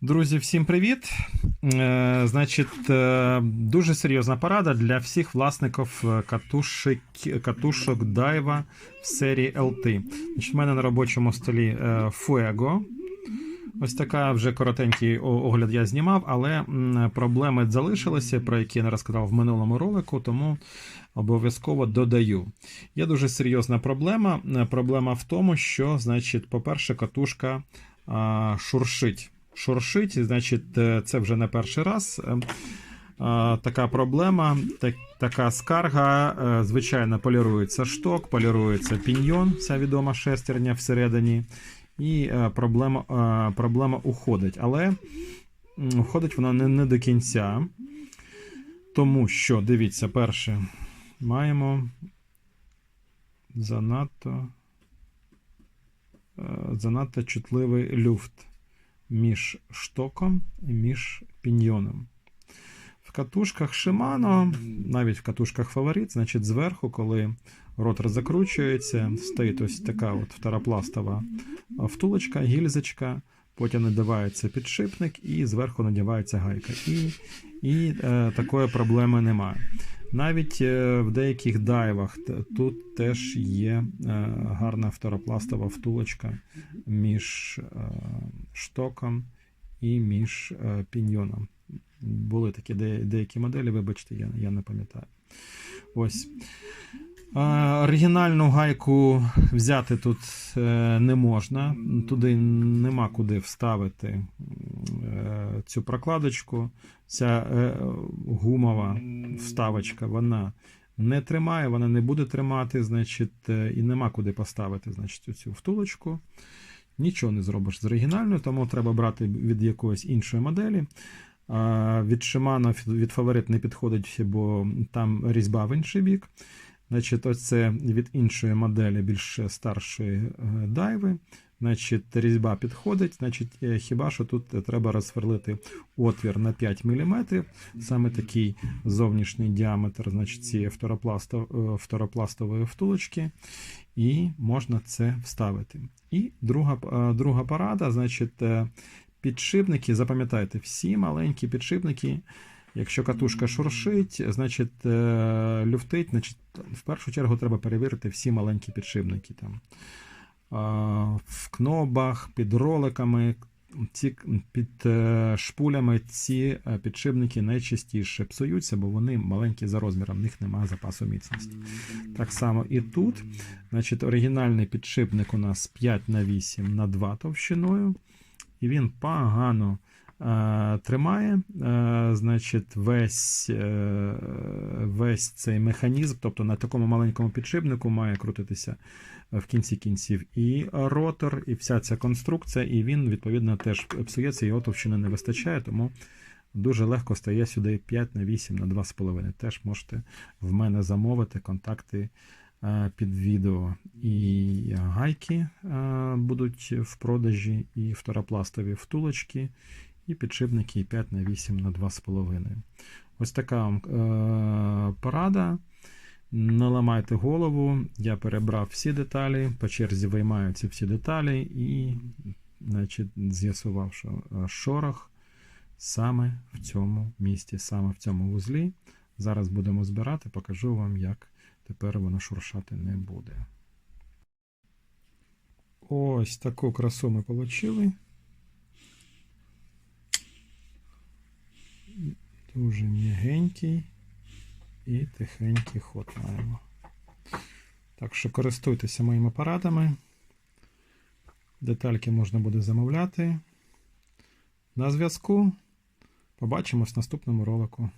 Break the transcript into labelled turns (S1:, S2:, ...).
S1: Друзі, всім привіт! Е, Значить, е, дуже серйозна порада для всіх власників е, катушек, катушок Daiwa в серії LT. Значить, в мене на робочому столі Fuego. Ось така вже коротенький огляд я знімав, але проблеми залишилися, про які я не розказав в минулому ролику, тому обов'язково додаю. Є дуже серйозна проблема. Проблема в тому, що, значить, по-перше, катушка шуршить. Шуршить, значить, е, це вже не перший раз. Е, Така проблема, так, така скарга. Е, Звичайно, полірується шток, полірується піньйон, вся відома шестерня всередині, і е, проблема, е, проблема уходить. Але уходить вона не, не до кінця. Тому що, дивіться, перше, маємо занадто, е, занадто чутливий люфт між штоком і між піньйоном. В катушках Shimano, навіть в катушках Фаворит, значить, зверху, коли ротор закручується, стоїть ось така от второпластова втулочка, гільзочка, потім надівається підшипник і зверху надівається гайка. І, і е, такої проблеми немає. Навіть е, в деяких дайвах тут теж є е, гарна второпластова втулочка між е, штоком і між е, піньйоном. Були такі де- деякі моделі, вибачте, я, я не пам'ятаю. Ось. Оригінальну гайку взяти тут е, не можна, туди нема куди вставити е, цю прокладочку. Ця е, гумова вставочка, вона не тримає, вона не буде тримати, значить, і нема куди поставити значить, цю втулочку. Нічого не зробиш з оригінальною, тому треба брати від якоїсь іншої моделі. Від Shimano, від Favorit не підходить, бо там різьба в інший бік. Значить, оце від іншої моделі, більш старшої е, дайви. Значить, різьба підходить. Значить, е, хіба що тут треба розсверлити отвір на 5 мм. Саме такий зовнішній діаметр значить, цієї фторопласто- е, фторопластової втулочки. І можна це вставити. І друга, друга порада, значить, підшипники. Запам'ятайте, всі маленькі підшипники. Якщо катушка шуршить, значить е, люфтить, значить в першу чергу треба перевірити всі маленькі підшипники. Там. В кнобах, під роликами, ці, під е, шпулями ці е, підшипники найчастіше псуються, бо вони маленькі за розміром, в них немає запасу міцності. Так само і тут. Значить, оригінальний підшипник у нас 5 на 8 на 2 товщиною, і він погано тримає. Е, значить, весь, е, весь цей механізм, тобто на такому маленькому підшипнику має крутитися в кінці кінців і ротор, і вся ця конструкція, і він, відповідно, теж псується, його товщини не вистачає, тому дуже легко стає сюди 5 на 8 на 2,5. Теж можете в мене замовити контакти е, під відео. І гайки е, будуть в продажі, і второпластові втулочки, і підшипники 5 на 8 на 2,5. Ось така вам е, порада. Не ламайте голову, я перебрав всі деталі, по черзі виймаю ці всі деталі і значить, з'ясував, що е, шорох саме в цьому місці, саме в цьому вузлі. Зараз будемо збирати, покажу вам, як тепер воно шуршати не буде. Ось таку красу ми отримали. Дуже м'ягенький і тихенький ход маємо. Так що користуйтеся моїми порадами. Детальки можна буде замовляти. На зв'язку. Побачимось в наступному ролику.